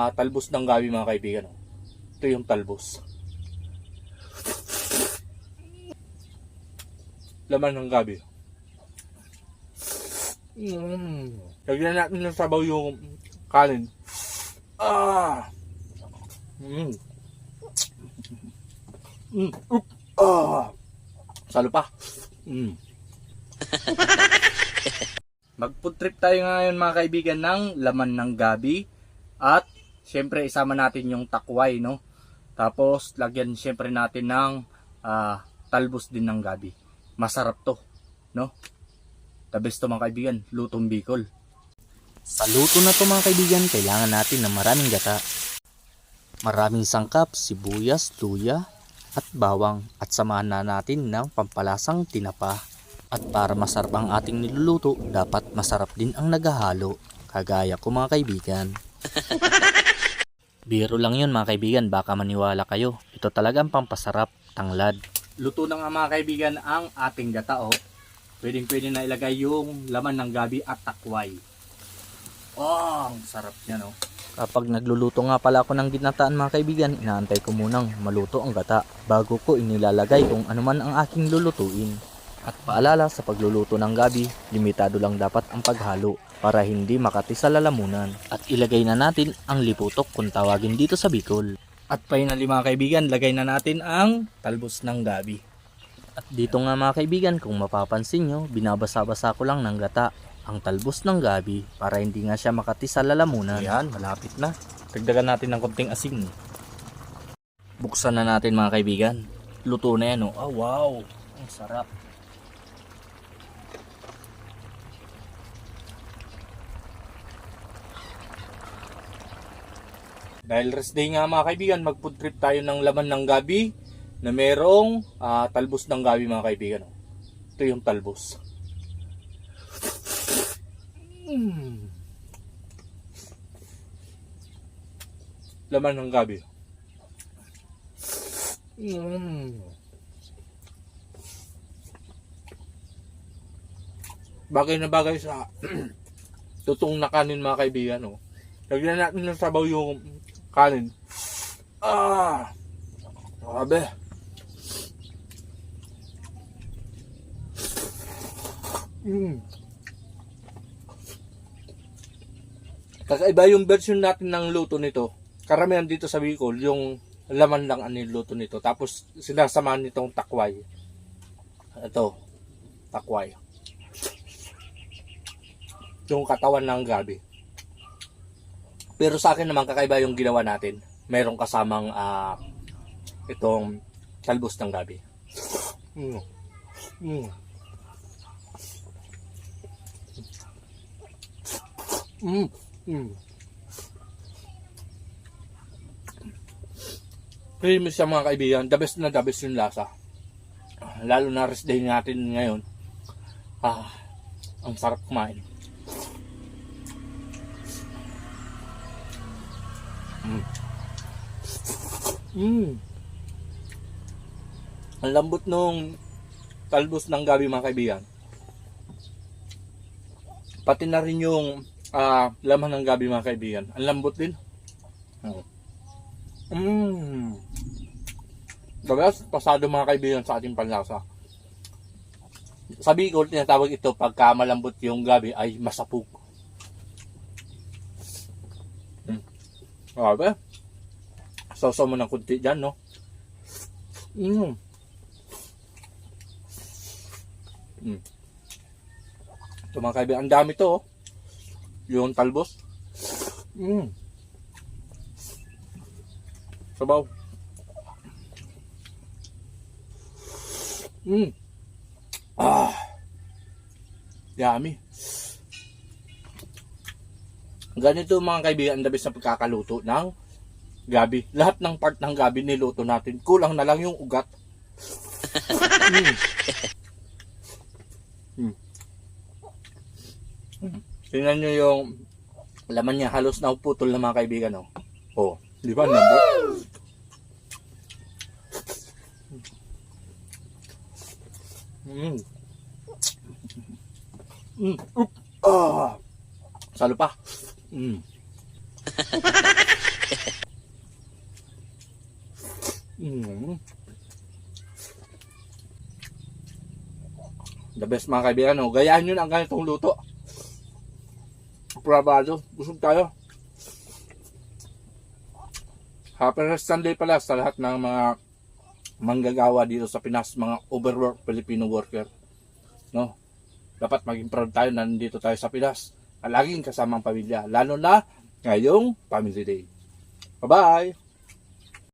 Ah, talbos ng gabi mga kaibigan. oh. Ito yung talbos. Laman ng gabi. Mm. Lagyan natin ng sabaw yung kanin. Ah! Mm. Mm. Oop. Ah! Salo pa. Mm. Mag-food trip tayo ngayon mga kaibigan ng laman ng gabi at syempre isama natin yung takway no. Tapos lagyan syempre natin ng ah, talbos din ng gabi. Masarap to, no? The best to mga kaibigan, lutong Bicol. Sa luto na to mga kaibigan, kailangan natin ng maraming gata. Maraming sangkap, sibuyas, luya, at bawang at samahan na natin ng pampalasang tinapa. At para masarap ang ating niluluto, dapat masarap din ang naghahalo. Kagaya ko mga kaibigan. Biro lang yun mga kaibigan, baka maniwala kayo. Ito talagang pampasarap, tanglad. Luto na nga mga kaibigan ang ating gata oh. Pwedeng pwede na ilagay yung laman ng gabi at takway. Oh, ang sarap niya no. Kapag nagluluto nga pala ako ng ginataan mga kaibigan, inaantay ko munang maluto ang gata bago ko inilalagay kung ano man ang aking lulutuin. At paalala sa pagluluto ng gabi, limitado lang dapat ang paghalo para hindi makati sa lalamunan. At ilagay na natin ang liputok kung tawagin dito sa Bicol. At finally mga kaibigan, lagay na natin ang talbos ng gabi. At dito nga mga kaibigan, kung mapapansin nyo, binabasa-basa ko lang ng gata ang talbos ng gabi para hindi nga siya makati sa lalamunan. Ayan, malapit na. Dagdagan natin ng konting asin. Buksan na natin mga kaibigan. Luto na yan oh. Oh wow, ang sarap. Dahil rest day nga mga kaibigan, mag food trip tayo ng laman ng gabi na merong ah, talbos ng gabi mga kaibigan. Ito yung talbos. Mm. Laman ng gabi. Mm. Bagay na bagay sa tutong na kanin mga kaibigan. Oh. Lagyan natin ng sabaw yung kanin. Ah! Grabe. Mm. Kakaiba yung version natin ng luto nito. Karamihan dito sa Bicol, yung laman lang ang niluto nito. Tapos sinasamahan nitong takway. Ito, takway. Yung katawan ng gabi. Pero sa akin naman kakaiba yung ginawa natin. Merong kasamang ah, itong talbos ng gabi. Mm. Mm. Mm. Mm. Creamy siya mga kaibigan. The best na the best yung lasa. Lalo na rest day natin ngayon. Ah, ang sarap kumain. Mm. Ang lambot nung talbos ng gabi mga kaibigan. Pati na rin yung ah, laman ng gabi mga kaibigan. Ang lambot din. Mm. The best, pasado mga kaibigan sa ating panlasa. Sa Bicol, tinatawag ito pagka malambot yung gabi ay masapug. Grabe. Sausaw mo ng kunti dyan, no? Mm. Mm. Ito mga kaibigan, ang dami to, oh. Yung talbos. Mm. Sabaw. Mm. Ah. Yummy. Ganito mga kaibigan, ang dabis na pagkakaluto ng gabi. Lahat ng part ng gabi niluto natin. Kulang na lang yung ugat. mm. Mm. Tingnan nyo yung laman niya. Halos naputol na mga kaibigan. Oh, oh di ba? Lambot. Mm. Mm. Oop. Ah. Salo pa. Mm. mm. The best mga kaibigan. No? Gayaan nyo ang ganitong luto. Probado. Busog tayo. Happy Rest Sunday pala sa lahat ng mga manggagawa dito sa Pinas, mga overwork Filipino worker. No? Dapat maging proud tayo na nandito tayo sa Pinas Laging kasamang pamilya. Lalo na ngayong Family Day. Bye-bye!